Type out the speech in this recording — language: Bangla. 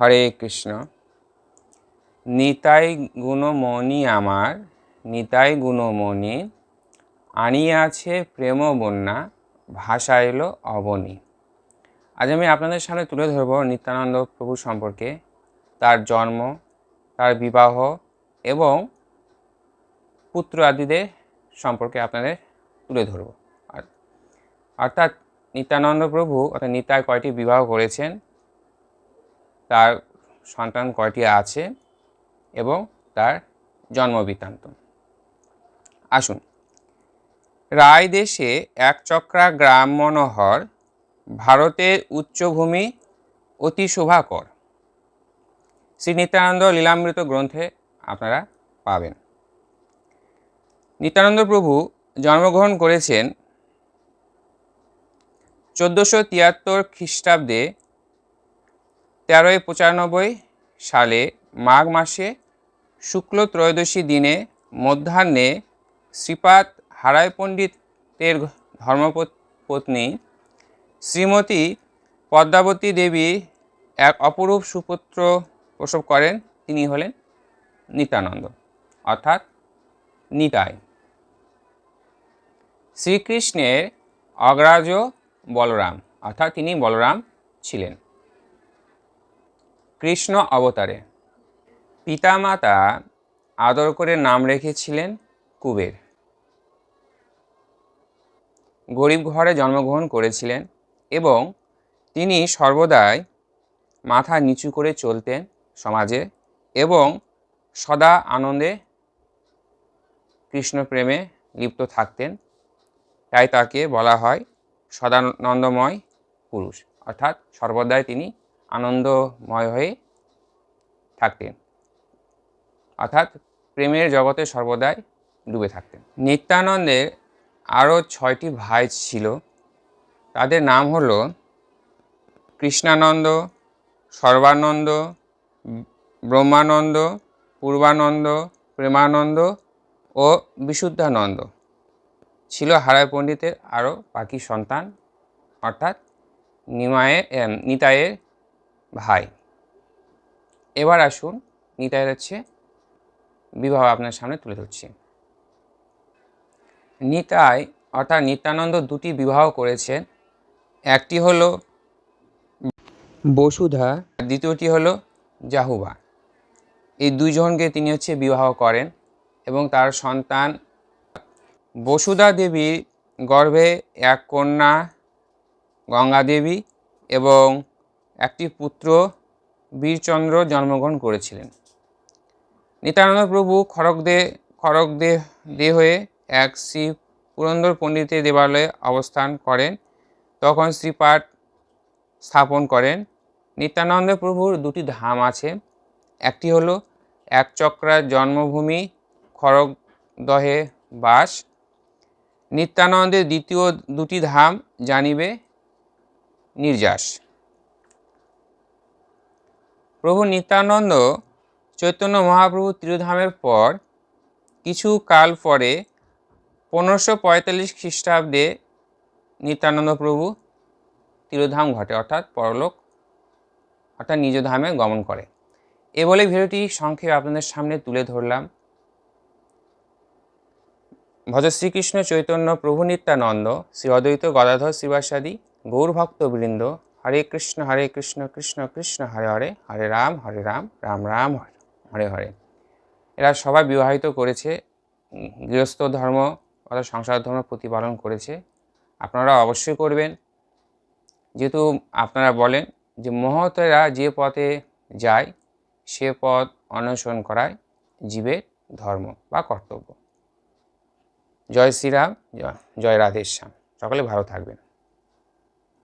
হরে কৃষ্ণ। নিতাই গুণমণি আমার, নিতাই গুণমণি, আনিয়াছে প্রেম বন্যা, ভাষা এলো অবনী। আজ আমি আপনাদের সামনে তুলে ধরব নিত্যানন্দ প্রভু সম্পর্কে, তার জন্ম, তার বিবাহ এবং পুত্র আদিদের সম্পর্কে আপনাদের তুলে ধরব। আর অর্থাৎ নিত্যানন্দ প্রভু অর্থাৎ নিতাই কয়টি বিবাহ করেছেন? তার সন্তান কয়টি আছে এবং তার জন্মবৃত্তান্ত? আসুন। রায় দেশে এক চক্রা গ্রাম মনোহর ভারতের উচ্চভূমি অতি শোভাকর। শ্রী নিত্যানন্দ লীলামৃত গ্রন্থে আপনারা পাবেন। নিত্যানন্দ প্রভু জন্মগ্রহণ করেছেন চোদ্দোশো তিয়াত্তর খ্রিস্টাব্দে তেরোই পঁচানব্বই সালে মাঘ মাসে শুক্ল ত্রয়োদশী দিনে মধ্যাহ্নে শ্রীপাদ হারায় পণ্ডিতের ধর্মপত্নী শ্রীমতী পদ্মাবতী দেবী এক অপরূপ সুপুত্র প্রসব করেন। তিনি হলেন নিতানন্দ অর্থাৎ নিতাই। শ্রীকৃষ্ণের অগ্রাজ বলরাম, অর্থাৎ তিনি বলরাম ছিলেন। কৃষ্ণ অবতারে। পিতামাতা আদর করে নাম রেখেছিলেন কুবের। গরিব ঘরে জন্মগ্রহণ করেছিলেন এবং তিনি সর্বদাই মাথা নিচু করে চলতেন সমাজে এবং সদা আনন্দে কৃষ্ণ প্রেমে লিপ্ত থাকতেন। তাই তাকে বলা হয় সদানন্দময় পুরুষ। অর্থাৎ সর্বদাই তিনি আনন্দময় হয়ে থাকতেন। অর্থাৎ প্রেমের জগতে সর্বদাই ডুবে থাকতেন। নিত্যানন্দের আরও ছয়টি ভাই ছিল। তাদের নাম হল কৃষ্ণানন্দ, সর্বানন্দ, ব্রহ্মানন্দ, পূর্বানন্দ, প্রেমানন্দ ও বিশুদ্ধানন্দ। ছিল হারায় পণ্ডিতের আরও বাকি সন্তান। অর্থাৎ নিমায়ে নিতাইয়ের ভাই। এবার আসুন, নিতাইয়ের হচ্ছে বিবাহ আপনার সামনে তুলে ধরছি। নিতাই অর্থাৎ নিত্যানন্দ দুটি বিবাহ করেছেন। একটি হলো বসুধা দ্বিতীয়টি হলো জাহুবা। এই দুইজনকে তিনি হচ্ছে বিবাহ করেন এবং তার সন্তান বসুধা দেবীর গর্ভে এক কন্যা, গঙ্গা দেবী এবং একটি পুত্র বীরচন্দ্র জন্মগ্রহণ করেছিলেন। নিত্যানন্দ প্রভু খড়গদে খড়গদে দে হয়ে এক শ্রী পুরন্দর পণ্ডিতের দেবালয়ে অবস্থান করেন। তখন শ্রীপাঠ স্থাপন করেন। নিত্যানন্দ প্রভুর দুটি ধাম আছে। একটি হলো এক চক্রার জন্মভূমি খড়গদহে বাস। নিত্যানন্দের দ্বিতীয় দুটি ধাম জানিবে নির্যাস। প্রভু নিত্যানন্দ চৈতন্য মহাপ্রভু ত্রিধামের পর কিছু কাল পরে পনেরোশো পঁয়তাল্লিশ খ্রিস্টাব্দে নিত্যানন্দ প্রভু তিরোধাম ঘটে, অর্থাৎ পরলোক, অর্থাৎ নিজ ধামে গমন করে। এ বলে ভিডিওটি সংক্ষেপে আপনাদের সামনে তুলে ধরলাম। ভজ শ্রীকৃষ্ণ চৈতন্য প্রভু নিত্যানন্দ, শ্রী অদ্বৈত গদাধর শ্রীবাসাদি, গৌরভক্তবৃন্দ হরে কৃষ্ণ হরে কৃষ্ণ কৃষ্ণ কৃষ্ণ, হরে হরে হরে রাম হরে রাম রাম রাম, হরে হরে এরা সবাই বিবাহিত করেছে গৃহস্থ ধর্ম অর্থাৎ সংসার ধর্ম প্রতিপালন করেছে। আপনারা অবশ্যই করবেন। যেহেতু আপনারা বলেন যে মহতেরা যে পথে যায়, সে পথ অন্বেষণ করায় জীবের ধর্ম বা কর্তব্য। জয় শ্রীরাম জয় রাধেশ্যাম। সকলে ভালো থাকবেন।